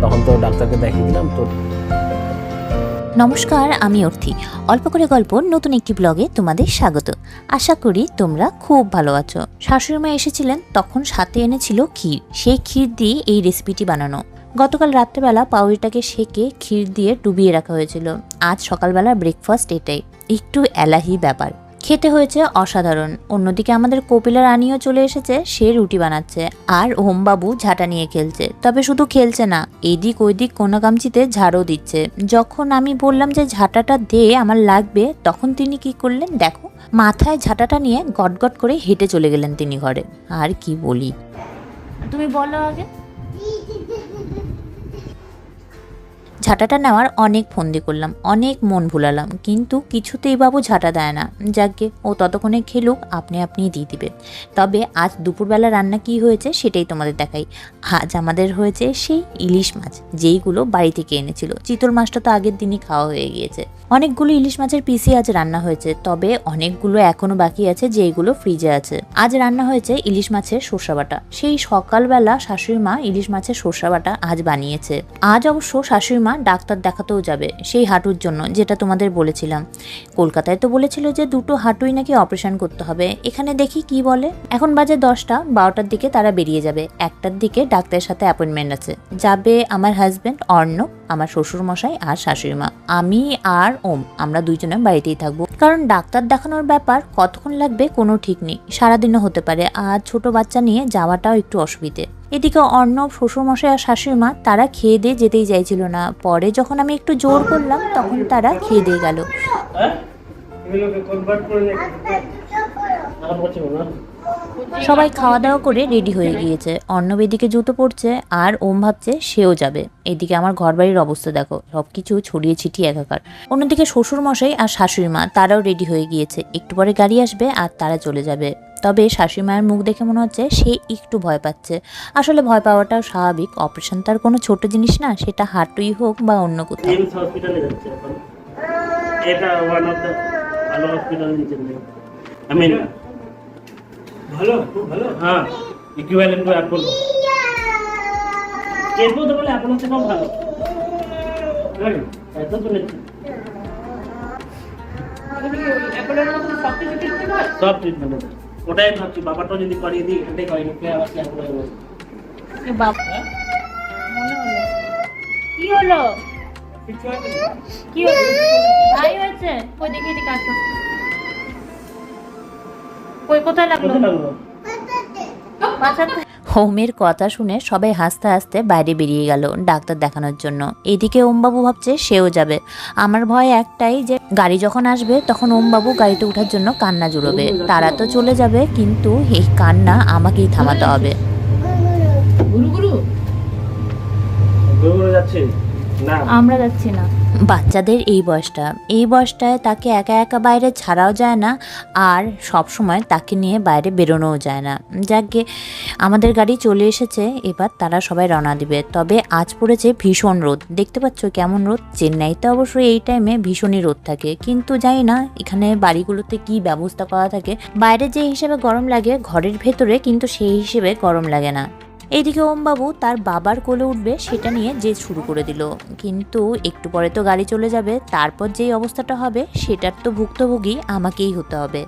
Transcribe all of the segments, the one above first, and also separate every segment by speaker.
Speaker 1: তখন তো ডাক্তারকে দেখিয়ে দিলাম, তো
Speaker 2: নমস্কার, আমি অর্থি। অল্প করে গল্প, নতুন একটি ব্লগে তোমাদের স্বাগত। আশা করি তোমরা খুব ভালো আছো। শাশুড়িমা এসেছিলেন, তখন সাথে এনেছিল ক্ষীর। সেই ক্ষীর দিয়ে এই রেসিপিটি বানানো। গতকাল রাত্রেবেলা পাউরিটাকে সেকে ক্ষীর দিয়ে ডুবিয়ে রাখা হয়েছিল। আজ সকালবেলা ব্রেকফাস্ট এটাই। একটু এলাহি ব্যাপার। খেতে হয়েছে অসাধারণ। অন্যদিকে আমাদের কপিলার রানীও চলে এসেছে, সে রুটি বানাচ্ছে আর ওমবাবু ঝাঁটা নিয়ে খেলছে। তবে শুধু খেলছে না, এদিক ওইদিক কোনাকামচিতে ঝাড়ও দিচ্ছে। যখন আমি বললাম যে ঝাঁটাটা দে, আমার লাগবে, তখন তিনি কি করলেন দেখো, মাথায় ঝাঁটাটা নিয়ে গটগট করে হেঁটে চলে গেলেন তিনি ঘরে। আর কি বলি। তুমি বলো আগে। ঝাঁটাটা নেওয়ার অনেক ফন্দি করলাম, অনেক মন ভুলালাম, কিন্তু কিছুতেই বাবু ঝাঁটা দেয় না। যাকে ও ততক্ষণে খেলুক, আপনি আপনি দিয়ে দিবে তবে আজ দুপুরবেলা রান্না কি হয়েছে সেটাই তোমাদের দেখাই। আজ আমাদের হয়েছে সেই ইলিশ মাছ, যেইগুলো বাড়ি থেকে এনেছিল। চিতল মাছটা তো আগের দিনই খাওয়া হয়ে গিয়েছে। অনেকগুলো ইলিশ মাছের পিসি আজ রান্না হয়েছে, তবে অনেকগুলো এখনও বাকি আছে যেইগুলো ফ্রিজে আছে। আজ রান্না হয়েছে ইলিশ মাছের সর্ষা বাটা। সেই সকালবেলা শাশুড়ি মা ইলিশ মাছের সর্ষা বাটা আজ বানিয়েছে। আজ অবশ্য শাশুড়ি মা ডাক্তার দেখাতেও যাবে, সেই হাঁটুর জন্য, যেটা তোমাদের বলেছিলাম। কলকাতায় তো বলেছিল যে দুটো হাঁটুই নাকি অপারেশন করতে হবে। এখানে দেখি কি বলে। এখন বাজে দশটা, বারোটার দিকে তারা বেরিয়ে যাবে। একটার দিকে ডাক্তারের সাথে অ্যাপয়েন্টমেন্ট আছে। যাবে আমার হাজব্যান্ড অর্ণব, আমার শ্বশুর মশাই আর শাশুড়ি মা। আমি আর ওম, আমরা দুইজনে বাড়িতেই থাকব। কারণ ডাক্তার দেখানোর ব্যাপার, কতক্ষণ লাগবে কোনো ঠিক নেই। সারাদিনও হতে পারে। আর ছোট বাচ্চা নিয়ে যাওয়াটাও একটু অসুবিধে। এদিকে অর্ণব শ্বশুরমশাই আর শাশুড়ি মা তারা খেয়ে দিয়ে যেতেই চাইছিল না। পরে যখন আমি একটু জোর করলাম তখন তারা খেয়ে দিয়ে গেল।
Speaker 1: না?
Speaker 2: সবাই খাওয়া দাওয়া করে রেডি হয়ে গিয়েছে। অর্ণব এদিকে জুতো পড়ছে আর ওম ভাবছে সেও যাবে। এদিকে আমার ঘরবাড়ির অবস্থা দেখো সবকিছু ছড়িয়ে ছিটিয়ে একাকার। অন্যদিকে শ্বশুর মশাই আর শাশুড়ি মা তারাও রেডি হয়ে গিয়েছে। একটু পরে গাড়ি আসবে আর তারা চলে যাবে। তবে শাশুড়ি মায়ের মুখ দেখে মনে হচ্ছে সে একটু ভয় পাচ্ছে। আসলে ভয় পাওয়াটাও স্বাভাবিক। অপারেশন তার কোনো ছোট জিনিস না সেটা হাঁটুই হোক বা অন্য কোথাও।
Speaker 1: এইমস হসপিটালে এটা ওয়ান অফ দ্য ভালো হসপিটাল নিচে আই মিন ভালো খুব ভালো। হ্যাঁ ইকুইভ্যালেন্ট টু অ্যাপোলো কেসবো তো বলে অ্যাপোলো থেকে ভালো। এত শুনেছি সব ট্রিটমেন্ট আছে ওটাই ভাবছি বাবাটাও যদি করিয়ে দিই এটাই করিয়ে নিতে আবার কি অ্যাপোলো যাব
Speaker 3: কি হলো? কি হলো? ভাই হয়েছে? কই দেখি এদিকে আসো। কই কোথায় লাগল?
Speaker 1: কোথায় লাগল?
Speaker 3: বাঁচাতে
Speaker 2: হোমের কথা শুনে সবাই হাসতে হাসতে বাইরে বেরিয়ে গেল ডাক্তার দেখানোর জন্য। এদিকে ওমবাবু ভাবছে সেও যাবে। আমার ভয় একটাই যে গাড়ি যখন আসবে তখন ওমবাবু গাড়িতে ওঠার জন্য কান্না জুড়বে। তারা তো চলে যাবে কিন্তু এই কান্না আমাকেই থামাতে হবে।
Speaker 3: গুরু গুরু।
Speaker 1: ঘুরে ঘুরে যাচ্ছে। না।
Speaker 3: আমরা যাচ্ছি না।
Speaker 2: বাচ্চাদের এই বয়সটা। এই বয়সটায় তাকে একা একা বাইরে ছাড়াও যায় না আর সব সময় তাকে নিয়ে বাইরে বেরোনোও যায় না। যাকে আমাদের গাড়ি চলে এসেছে, এবার তারা সবাই রওনা দিবে। তবে আজ পড়েছে ভীষণ রোদ। দেখতে পাচ্ছ কেমন রোদ? চেন্নাইতে অবশ্যই এই টাইমে ভীষণই রোদ থাকে। কিন্তু জানি না এখানে বাড়িগুলোতে কি ব্যবস্থা করা থাকে। বাইরে যে হিসেবে গরম লাগে, ঘরের ভেতরে কিন্তু সেই হিসেবে গরম লাগে না। এইদিকে ওমবাবু তার বাবার কোলে উঠবে সেটা নিয়ে জেদ শুরু করে দিল। কিন্তু একটু পরে তো গাড়ি চলে যাবে তারপর যেই অবস্থাটা হবে সেটার তো ভুক্তভোগী আমাকেই হতে হবে।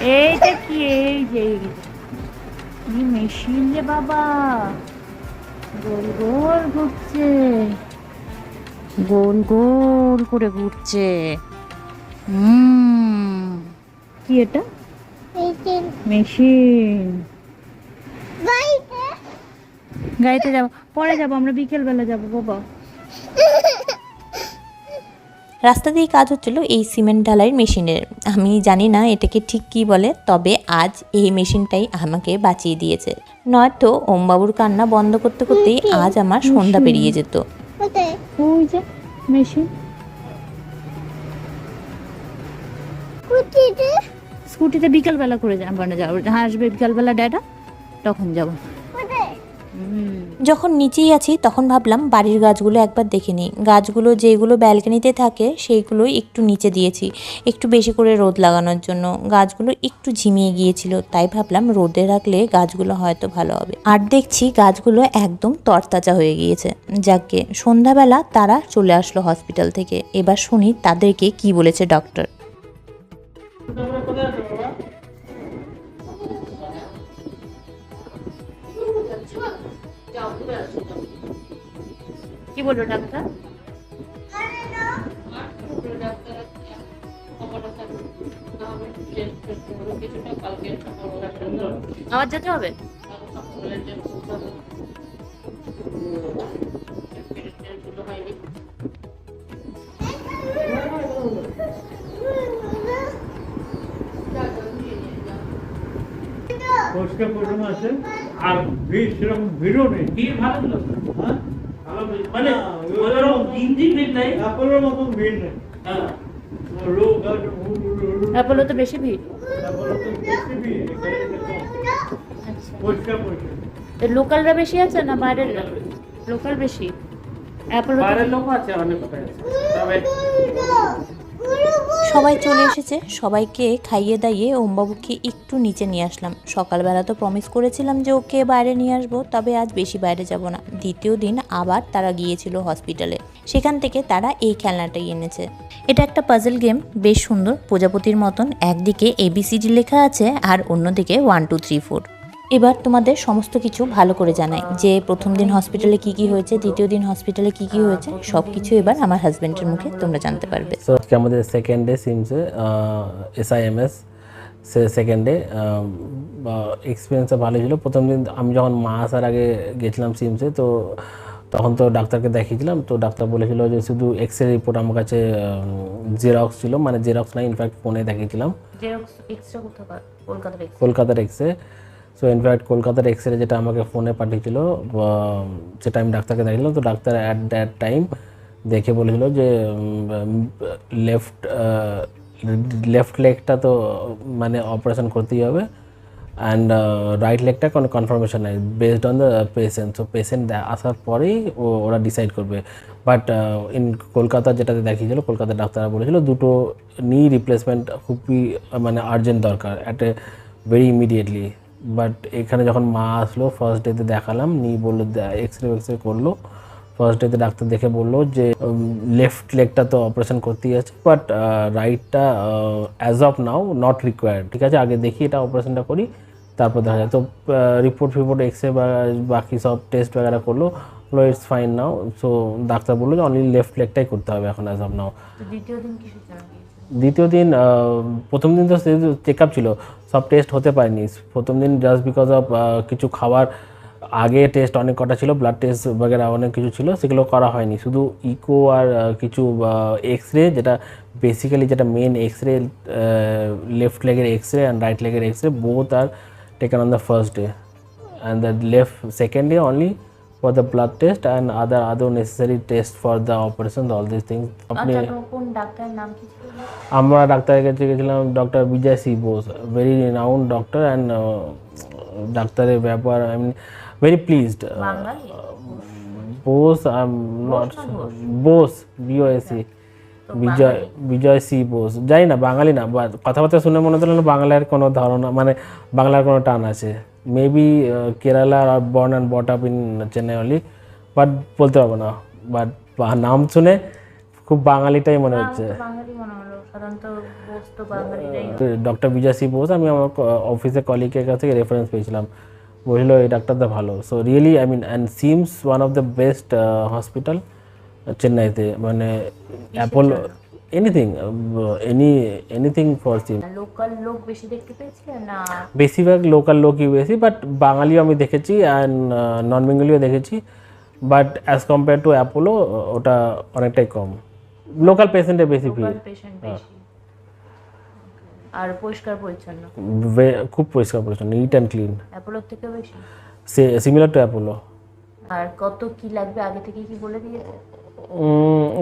Speaker 3: এইটা কি এই যে কি মেশিন রে বাবা? গোল গোল ঘুরছে।
Speaker 2: গোল গোল করে ঘুরছে। হুম।
Speaker 3: কি এটা? মেশিন গাড়িতে যাব। পরে যাব আমরা বিকেল বেলা যাব বাবা।
Speaker 2: রাস্তা দিয়ে কাজ হচ্ছিল এই সিমেন্ট ঢালাইয়ের মেশিনের। আমি জানি না এটাকে ঠিক কি বলে তবে আজ এই মেশিনটাই আমাকে বাঁচিয়ে দিয়েছে। নয়তো ওমবাবুর কান্না বন্ধ করতে করতেই আজ আমার সন্ধ্যা পেরিয়ে যেত।
Speaker 3: ওই যে মেশিন। স্কুটিতে? বিকাল বেলা করে যাব যাব আসবে বিকাল বেলা ড্যাডা তখন যাব।
Speaker 2: যখন নিচেই আছি, তখন ভাবলাম বাড়ির গাছগুলো একবার দেখে নিই। গাছগুলো যেগুলো ব্যালকনিতে থাকে সেইগুলো একটু নিচে দিয়েছি, একটু বেশি করে রোদ লাগানোর জন্য। গাছগুলো একটু ঝিমিয়ে গিয়েছিল, তাই ভাবলাম রোদে রাখলে গাছগুলো হয়তো ভালো হবে। আর দেখছি গাছগুলো একদম তরতাজা হয়ে গিয়েছে। যাকে সন্ধ্যাবেলা তারা চলে আসলো হসপিটাল থেকে। এবার শুনি তাদেরকে কি বলেছে ডক্টর।
Speaker 3: কি বলল ডাক্তার? আবার যেতে হবে?
Speaker 4: পরিষ্কার পরিচ্ছন্ন আছে। আর ভিড় সেরকম ভিড়ও নেই।
Speaker 1: ভিড় ভালো ছিল
Speaker 4: হ্যাঁ।
Speaker 1: মানে ভিড় নাই।
Speaker 4: অ্যাপোলোর মতন ভিড় নাই।
Speaker 1: হ্যাঁ।
Speaker 3: অ্যাপোলো তো বেশি ভিড়।
Speaker 4: অ্যাপোলো তো বেশি।
Speaker 3: আচ্ছা।
Speaker 4: পরিষ্কার
Speaker 3: লোকালরা বেশি আছে না বাইরের লোকাল বেশি? অ্যাপোলো
Speaker 1: বাইরের লোক আছে অনেক কথা আছে। তবে
Speaker 2: সবাই চলে এসেছে। সবাইকে খাইয়ে দাইয়ে ওমবাবুকে একটু নিচে নিয়ে আসলাম। সকালবেলা তো প্রমিস করেছিলাম যে ওকে বাইরে নিয়ে আসব, তবে আজ বেশি বাইরে যাব না। দ্বিতীয় দিন আবার তারা গিয়েছিল হসপিটালে সেখান থেকে তারা এই খেলনাটাই এনেছে। এটা একটা পাজল গেম বেশ সুন্দর, প্রজাপতির মতন। একদিকে এবিসিডি লেখা আছে আর অন্যদিকে ওয়ান টু থ্রি ফোর এবার তোমাদের সমস্ত কিছু ভালো করে জানাই যে প্রথম দিন হসপিটালে কি কি হয়েছে দ্বিতীয় দিন হসপিটালে কি কি হয়েছে সব কিছু এবার আমার হাজবেন্ডের মুখে তোমরা জানতে পারবে।
Speaker 5: সো আজকে আমাদের সেকেন্ড ডে সিমসে এসআইএমএস সে সেকেন্ড ডে এক্সপিরিয়েন্সটা ভালো ছিল। প্রথম দিন আমি যখন মা আসার আগে গেছিলাম সিমসে তো তখন তো ডাক্তারকে দেখিয়েছিলাম তো ডাক্তার বলেছিল যে শুধু এক্স রে রিপোর্ট আমার কাছে জেরক্স ছিল মানে জেরক্স না ইনফ্যাক্ট ফোনে দেখিয়েছিলাম।
Speaker 3: জেরক্স এক্সট্রা কোথাকার? কলকাতার এক্স
Speaker 5: কলকাতার X ray so in fact কলকাতার এক্স রে যেটা আমাকে ফোনে পাঠিয়েছিল সেটা আমি ডাক্তারকে দেখালাম তো ডাক্তার অ্যাট দ্যাট টাইম দেখে বলেছিল যে লেফট লেফট লেগটা তো মানে অপারেশন করতেই হবে অ্যান্ড রাইট লেগটা কোনো কনফার্মেশন নেই based on the patient so patient আসার পরেই ওরা ডিসাইড করবে। বাট ইন কলকাতা যেটাতে দেখিয়েছিল কলকাতার ডাক্তাররা বলেছিল, দুটো নি রিপ্লেসমেন্ট খুবই মানে আর্জেন্ট দরকার at a very immediately but এখানে যখন মা আসলো ফার্স্ট ডেতে দেখালাম নি বলল এক্স রে এক্স রে করল। ফার্স্ট ডেতে ডাক্তার দেখে বলল যে লেফট লেগটা তো অপারেশন করতেই আছে। But রাইটটা as of now not required ঠিক আছে? আগে দেখি এটা অপারেশনটা করি, তারপর দেখা যায়। তো রিপোর্ট ফিপোর্ট এক্স রে বাকি সব টেস্ট বাগেরা করল। বলল it's fine now so doctor বলল যে অনলি লেফট লেগটাই করতে হবে এখন অ্যাজ অফ নাও
Speaker 3: দ্বিতীয় দিন কিছু
Speaker 5: দ্বিতীয় দিন প্রথম দিন তো চেক আপ ছিল, সব টেস্ট হতে পারেনি। প্রথম দিন জাস্ট বিকজ অফ কিছু খাবার আগে টেস্ট অনেক কটা ছিল ব্লাড টেস্ট বগেরা অনেক কিছু ছিল, সেগুলো করা হয়নি। শুধু ইকো আর কিছু এক্স রে যেটা বেসিক্যালি যেটা মেন এক্স রে লেফট লেগের X ray and right লেগের X ray both are taken on the first day and the left second day only for the blood test and other other necessary test for the operation all these things. আপনি
Speaker 3: আচ্ছা কোন ডাক্তারের নাম কি ছিল?
Speaker 5: আমরা ডাক্তারের কাছে গেছিলাম doctor Vijay C Bose very renowned doctor and ডাক্তারের ব্যাপার I mean very pleased Bose I am not Bose? বিওএসি Vijay Vijay C Bose জানি না বাঙালি না বা কথাবার্তা শুনে মনে হতো না বাংলার কোনো ধারণা মানে বাংলার কোনো টান আছে। Maybe Kerala are born and brought up in Chennai only but বলতে পারব না। বাট নাম শুনে খুব বাঙালিটাই মনে হচ্ছে। ডক্টর বিজয় সি বোস আমি আমার অফিসের কলিগের কাছ থেকে রেফারেন্স পেয়েছিলাম। বলছিল এই ডাক্তারটা ভালো। So really I mean and SIMS one of the best hospital চেন্নাইতে মানে Apollo anything any anything for SIM
Speaker 3: local লোক বেশি দেখতে পেয়েছিলেন না?
Speaker 5: বেশিরভাগ লোকাল লোকই বেশি বাট বাঙালিও আমি দেখেছি অ্যান্ড নন বেঙ্গলিও দেখেছি but as compare to Apollo ওটা অনেকটাই কম। লোকাল পেশেন্টের বেশি ভিড়।
Speaker 3: পেশেন্ট আর পরিষ্কার পরিচ্ছন্ন?
Speaker 5: খুব পরিষ্কার পরিচ্ছন্ন নিট অ্যান্ড ক্লিন
Speaker 3: অ্যাপোলোর থেকে বেশি?
Speaker 5: সে সিমিলার টু অ্যাপোলো
Speaker 3: আর কত কি লাগবে আগে থেকে কি বলে দিয়েছে?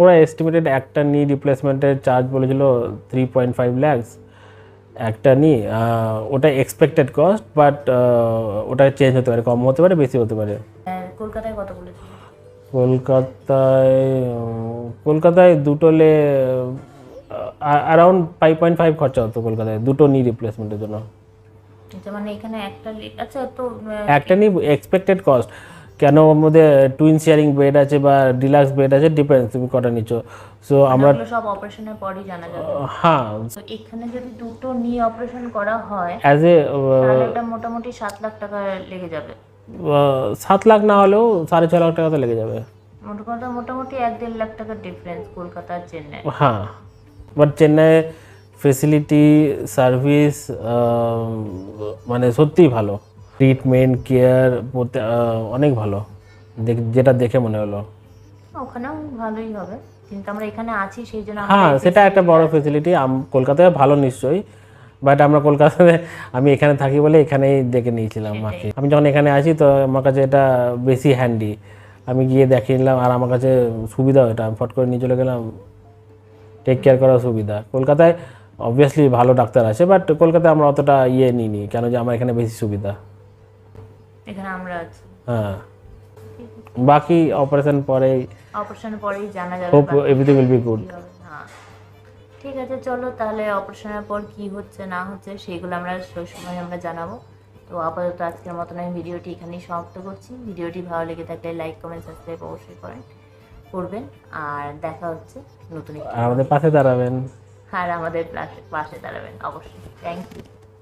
Speaker 5: ওরা এস্টিমেটেড একটা নি রিপ্লেসমেন্টের চার্জ বলেছিল থ্রি পয়েন্ট ফাইভ ল্যাক্স একটা নি ওটা এক্সপেক্টেড কস্ট বাট ওটা চেঞ্জ হতে পারে কম হতে পারে বেশি হতে পারে।
Speaker 3: কলকাতায় কত বলেছিল?
Speaker 5: কলকাতায় কলকাতায় দুটো লে অ্যারাউন্ড ফাইভ পয়েন্ট ফাইভ খরচা হতো কলকাতায় দুটো নি রিপ্লেসমেন্টের জন্য।
Speaker 3: আচ্ছা মানে এখানে একটা আচ্ছা তো
Speaker 5: একটা নি এক্সপেক্টেড কস্ট কেন ওর মধ্যে টুইন শেয়ারিং বেড আছে বা ডিলাক্স বেড আছে? ডিপেন্ডস তুমি কটা নিচ্ছ সো আমরা
Speaker 3: সব অপারেশনের পরই জানা যাবে।
Speaker 5: হ্যাঁ।
Speaker 3: তো এখানে যদি দুটো নি অপারেশন করা হয়
Speaker 5: অ্যাজ এ
Speaker 3: এটা মোটামুটি সাত লাখ টাকা লেগে যাবে।
Speaker 5: সাত লাখ না হলেও সাড়ে ছ লাখ টাকা তো লেগে যাবে।
Speaker 3: মোটামুটি মোটামুটি এক দেড় লাখ টাকার ডিফারেন্স কলকাতা আর চেন্নাই।
Speaker 5: হ্যাঁ। বাট চেন্নাই ফেসিলিটি সার্ভিস মানে সত্যিই ভালো। ট্রিটমেন্ট কেয়ার অনেক ভালো। দেখ- যেটা দেখে মনে হলো।
Speaker 3: ওখানেও ভালোই হবে। কিন্তু আমরা এখানে আছি সেই জন্য
Speaker 5: হ্যাঁ সেটা একটা বড় ফেসিলিটি কলকাতায় ভালো নিশ্চয়ই। বাট আমরা কলকাতাতে আমি এখানে থাকি বলে এখানেই দেখে নিয়েছিলাম মাকে আমি যখন এখানে আসি তো আমার কাছে এটা বেশি হ্যান্ডি আমি গিয়ে দেখে নিলাম আর আমার কাছে সুবিধা এটা। আমি ফট করে নিয়ে চলে গেলাম। টেক কেয়ার করার সুবিধা। কলকাতায় অবভিয়াসলি ভালো ডাক্তার আছে বাট কলকাতায় আমরা অতটা ইয়ে নিইনি কেন যে আমার এখানে বেশি সুবিধা।
Speaker 3: এখানে আমরা আছি।
Speaker 5: হ্যাঁ। বাকি অপারেশন পরে
Speaker 3: অপারেশনের পরেই জানা যাবে
Speaker 5: হোপ।
Speaker 3: হ্যাঁ। ঠিক আছে চলো তাহলে অপারেশনের পর কি হচ্ছে না হচ্ছে সেইগুলো আমরা সেই সময় আমরা জানাব। তো আপাতত আজকের মতন আমি ভিডিওটি এখানেই সমাপ্ত করছি। ভিডিওটি ভালো লেগে থাকলে লাইক কমেন্ট সাবস্ক্রাইব অবশ্যই করেন করবেন। আর দেখা হচ্ছে নতুন
Speaker 5: আমাদের পাশে দাঁড়াবেন।
Speaker 3: আর আমাদের পাশে পাশে দাঁড়াবেন অবশ্যই। Thank you